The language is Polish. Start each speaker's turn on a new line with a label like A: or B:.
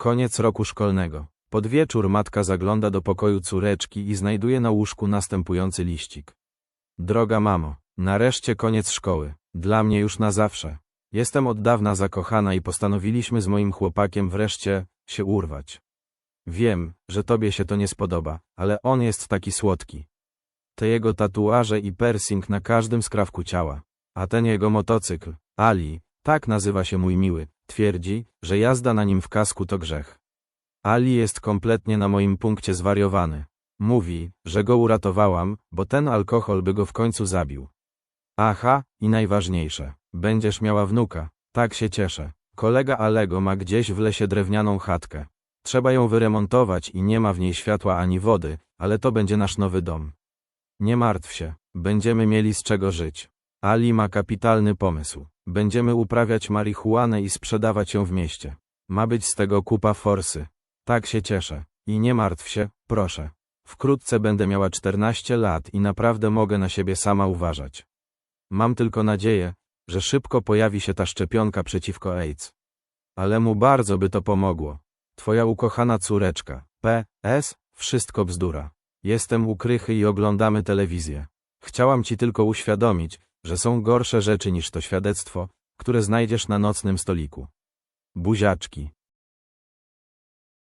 A: Koniec roku szkolnego. Pod wieczór matka zagląda do pokoju córeczki i znajduje na łóżku następujący liścik. Droga mamo, nareszcie koniec szkoły. Dla mnie już na zawsze. Jestem od dawna zakochana i postanowiliśmy z moim chłopakiem wreszcie się urwać. Wiem, że tobie się to nie spodoba, ale on jest taki słodki. Te jego tatuaże i piercing na każdym skrawku ciała. A ten jego motocykl, Ali, tak nazywa się mój miły, twierdzi, że jazda na nim w kasku to grzech. Ali jest kompletnie na moim punkcie zwariowany. Mówi, że go uratowałam, bo ten alkohol by go w końcu zabił. Aha, i najważniejsze, będziesz miała wnuka, tak się cieszę. Kolega Alego ma gdzieś w lesie drewnianą chatkę. Trzeba ją wyremontować i nie ma w niej światła ani wody, ale to będzie nasz nowy dom. Nie martw się, będziemy mieli z czego żyć. Ali ma kapitalny pomysł. Będziemy uprawiać marihuanę i sprzedawać ją w mieście. Ma być z tego kupa forsy. Tak się cieszę. I nie martw się, proszę. Wkrótce będę miała 14 lat i naprawdę mogę na siebie sama uważać. Mam tylko nadzieję, że szybko pojawi się ta szczepionka przeciwko AIDS. Ale mu bardzo by to pomogło. Twoja ukochana córeczka. P.S. Wszystko bzdura. Jestem ukrychy i oglądamy telewizję. Chciałam ci tylko uświadomić, że są gorsze rzeczy niż to świadectwo, które znajdziesz na nocnym stoliku. Buziaczki.